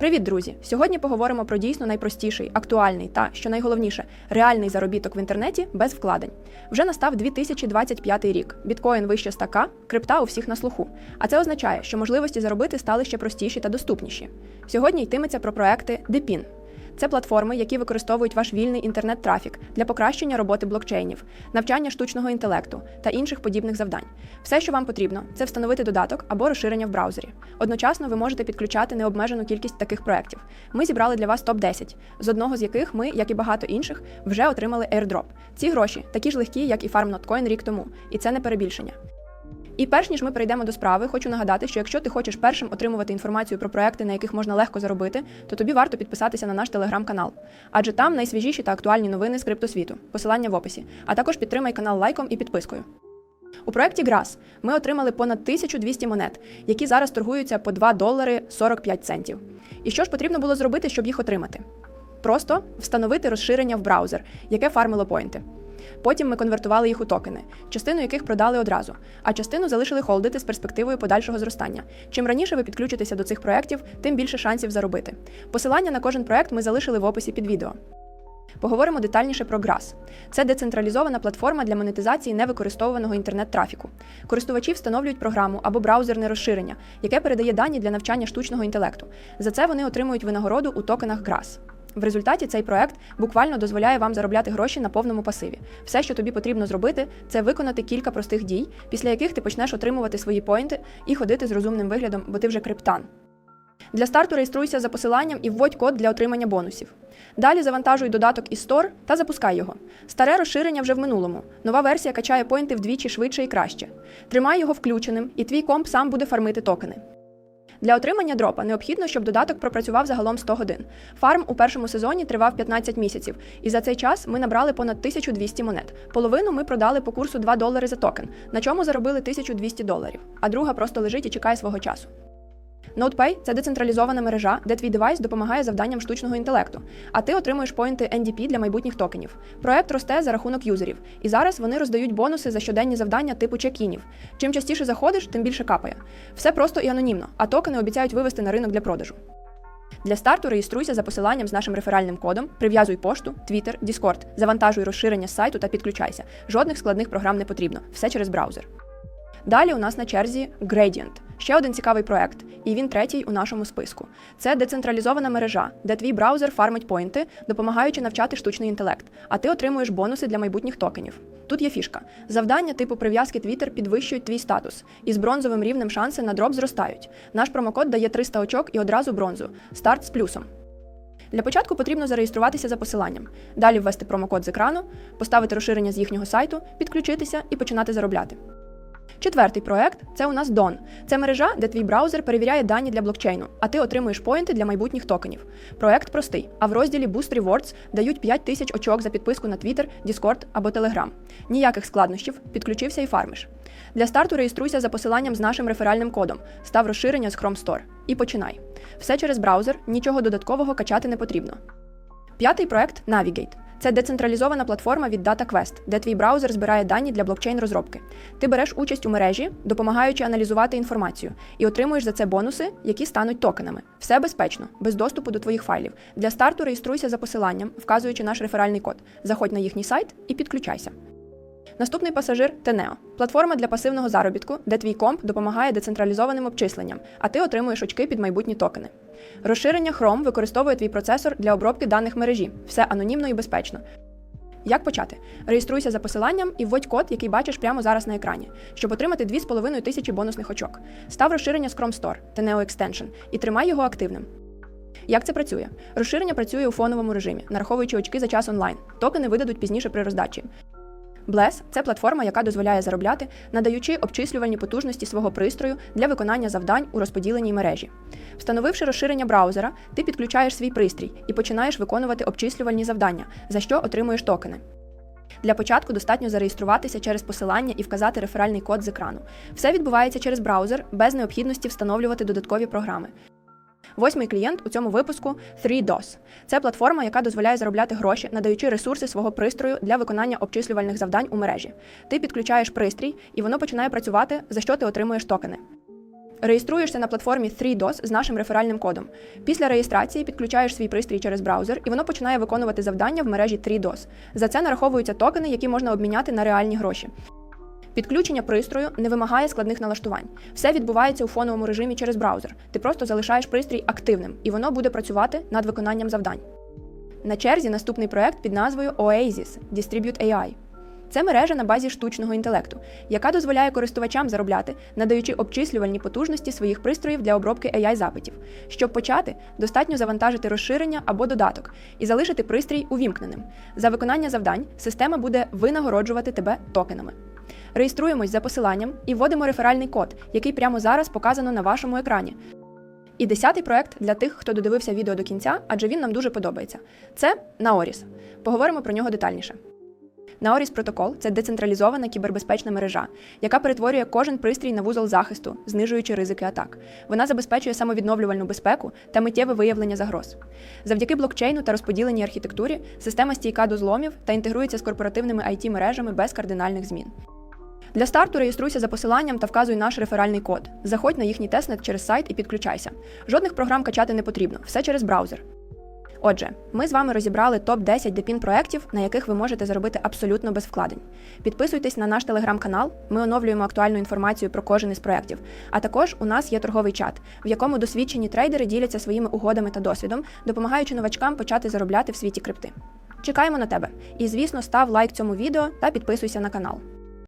Привіт, друзі! Сьогодні поговоримо про дійсно найпростіший, актуальний та, що найголовніше, реальний заробіток в інтернеті без вкладень. Вже настав 2025 рік. Біткоін вище 100к, крипта у всіх на слуху. А це означає, що можливості заробити стали ще простіші та доступніші. Сьогодні йтиметься про проекти Depin. Це платформи, які використовують ваш вільний інтернет-трафік для покращення роботи блокчейнів, навчання штучного інтелекту та інших подібних завдань. Все, що вам потрібно, це встановити додаток або розширення в браузері. Одночасно ви можете підключати необмежену кількість таких проєктів. Ми зібрали для вас топ 10 з одного з яких ми, як і багато інших, вже отримали airdrop. Ці гроші такі ж легкі, як і FarmNotCoin рік тому, і це не перебільшення. І перш ніж ми перейдемо до справи, хочу нагадати, що якщо ти хочеш першим отримувати інформацію про проекти, на яких можна легко заробити, то тобі варто підписатися на наш телеграм-канал. Адже там найсвіжіші та актуальні новини з криптосвіту, посилання в описі. А також підтримай канал лайком і підпискою. У проєкті Грас ми отримали понад 1200 монет, які зараз торгуються по 2 долари 45 центів. І що ж потрібно було зробити, щоб їх отримати? Просто встановити розширення в браузер, яке фармило поінти. Потім ми конвертували їх у токени, частину яких продали одразу, а частину залишили холдити з перспективою подальшого зростання. Чим раніше ви підключитеся до цих проєктів, тим більше шансів заробити. Посилання на кожен проєкт ми залишили в описі під відео. Поговоримо детальніше про Grass. Це децентралізована платформа для монетизації невикористовуваного інтернет-трафіку. Користувачі встановлюють програму або браузерне розширення, яке передає дані для навчання штучного інтелекту. За це вони отримують винагороду у токенах Grass. В результаті цей проект буквально дозволяє вам заробляти гроші на повному пасиві. Все, що тобі потрібно зробити, це виконати кілька простих дій, після яких ти почнеш отримувати свої поінти і ходити з розумним виглядом, бо ти вже криптан. Для старту реєструйся за посиланням і вводь код для отримання бонусів. Далі завантажуй додаток із Store та запускай його. Старе розширення вже в минулому. Нова версія качає поінти вдвічі швидше і краще. Тримай його включеним, і твій комп сам буде фармити токени. Для отримання дропа необхідно, щоб додаток пропрацював загалом 100 годин. Фарм у першому сезоні тривав 15 місяців, і за цей час ми набрали понад 1200 монет. Половину ми продали по курсу 2 долари за токен, на чому заробили 1200 доларів, а друга просто лежить і чекає свого часу. NotePay – це децентралізована мережа, де твій девайс допомагає завданням штучного інтелекту, а ти отримуєш поінти NDP для майбутніх токенів. Проект росте за рахунок юзерів, і зараз вони роздають бонуси за щоденні завдання типу чекінів. Чим частіше заходиш, тим більше капає. Все просто і анонімно, а токени обіцяють вивести на ринок для продажу. Для старту реєструйся за посиланням з нашим реферальним кодом, прив'язуй пошту, Twitter, Discord, завантажуй розширення з сайту та підключайся. Жодних складних програм не потрібно, все через браузер. Далі у нас на черзі Gradient. Ще один цікавий проект, і він третій у нашому списку. Це децентралізована мережа, де твій браузер фармить поінти, допомагаючи навчати штучний інтелект, а ти отримуєш бонуси для майбутніх токенів. Тут є фішка. Завдання типу прив'язки Twitter підвищують твій статус, і з бронзовим рівнем шанси на дроп зростають. Наш промокод дає 300 очок і одразу бронзу. Старт з плюсом. Для початку потрібно зареєструватися за посиланням, далі ввести промокод з екрану, поставити розширення з їхнього сайту, підключитися і починати заробляти. Четвертий проект це у нас Don. Це мережа, де твій браузер перевіряє дані для блокчейну, а ти отримуєш поінти для майбутніх токенів. Проект простий, а в розділі Boost Rewards дають 5 тисяч очок за підписку на Twitter, Discord або Telegram. Ніяких складнощів, підключився і фармиш. Для старту реєструйся за посиланням з нашим реферальним кодом, став розширення з Chrome Store і починай. Все через браузер, нічого додаткового качати не потрібно. П'ятий проект Navigate. Це децентралізована платформа від DataQuest, де твій браузер збирає дані для блокчейн-розробки. Ти береш участь у мережі, допомагаючи аналізувати інформацію, і отримуєш за це бонуси, які стануть токенами. Все безпечно, без доступу до твоїх файлів. Для старту реєструйся за посиланням, вказуючи наш реферальний код. Заходь на їхній сайт і підключайся. Наступний пасажир Teneo – платформа для пасивного заробітку, де твій комп допомагає децентралізованим обчисленням, а ти отримуєш очки під майбутні токени. Розширення Chrome використовує твій процесор для обробки даних мережі, все анонімно і безпечно. Як почати? Реєструйся за посиланням і вводь код, який бачиш прямо зараз на екрані, щоб отримати 2,5 тисячі бонусних очок. Став розширення з Chrome Store Teneo Extension і тримай його активним. Як це працює? Розширення працює у фоновому режимі, нараховуючи очки за час онлайн. Токени видадуть пізніше при роздачі. Bless – це платформа, яка дозволяє заробляти, надаючи обчислювальні потужності свого пристрою для виконання завдань у розподіленій мережі. Встановивши розширення браузера, ти підключаєш свій пристрій і починаєш виконувати обчислювальні завдання, за що отримуєш токени. Для початку достатньо зареєструватися через посилання і вказати реферальний код з екрану. Все відбувається через браузер без необхідності встановлювати додаткові програми. Восьмий клієнт у цьому випуску 3DOS. Це платформа, яка дозволяє заробляти гроші, надаючи ресурси свого пристрою для виконання обчислювальних завдань у мережі. Ти підключаєш пристрій, і воно починає працювати, за що ти отримуєш токени. Реєструєшся на платформі 3DOS з нашим реферальним кодом. Після реєстрації підключаєш свій пристрій через браузер, і воно починає виконувати завдання в мережі 3DOS. За це нараховуються токени, які можна обміняти на реальні гроші. Підключення пристрою не вимагає складних налаштувань. Все відбувається у фоновому режимі через браузер. Ти просто залишаєш пристрій активним, і воно буде працювати над виконанням завдань. На черзі наступний проект під назвою Oasis Distribute AI. Це мережа на базі штучного інтелекту, яка дозволяє користувачам заробляти, надаючи обчислювальні потужності своїх пристроїв для обробки AI запитів. Щоб почати, достатньо завантажити розширення або додаток і залишити пристрій увімкненим. За виконання завдань система буде винагороджувати тебе токенами. Реєструємось за посиланням і вводимо реферальний код, який прямо зараз показано на вашому екрані. І десятий проект для тих, хто додивився відео до кінця, адже він нам дуже подобається. Це Наоріс. Поговоримо про нього детальніше. Наоріс протокол це децентралізована кібербезпечна мережа, яка перетворює кожен пристрій на вузол захисту, знижуючи ризики атак. Вона забезпечує самовідновлювальну безпеку та миттєве виявлення загроз. Завдяки блокчейну та розподіленій архітектурі система стійка до зломів та інтегрується з корпоративними it мережами без кардинальних змін. Для старту реєструйся за посиланням та вказуй наш реферальний код. Заходь на їхній тестнет через сайт і підключайся. Жодних програм качати не потрібно, все через браузер. Отже, ми з вами розібрали топ-10 депін проєктів, на яких ви можете заробити абсолютно без вкладень. Підписуйтесь на наш телеграм-канал, ми оновлюємо актуальну інформацію про кожен із проєктів. А також у нас є торговий чат, в якому досвідчені трейдери діляться своїми угодами та досвідом, допомагаючи новачкам почати заробляти в світі крипти. Чекаємо на тебе. І, звісно, став лайк цьому відео та підписуйся на канал.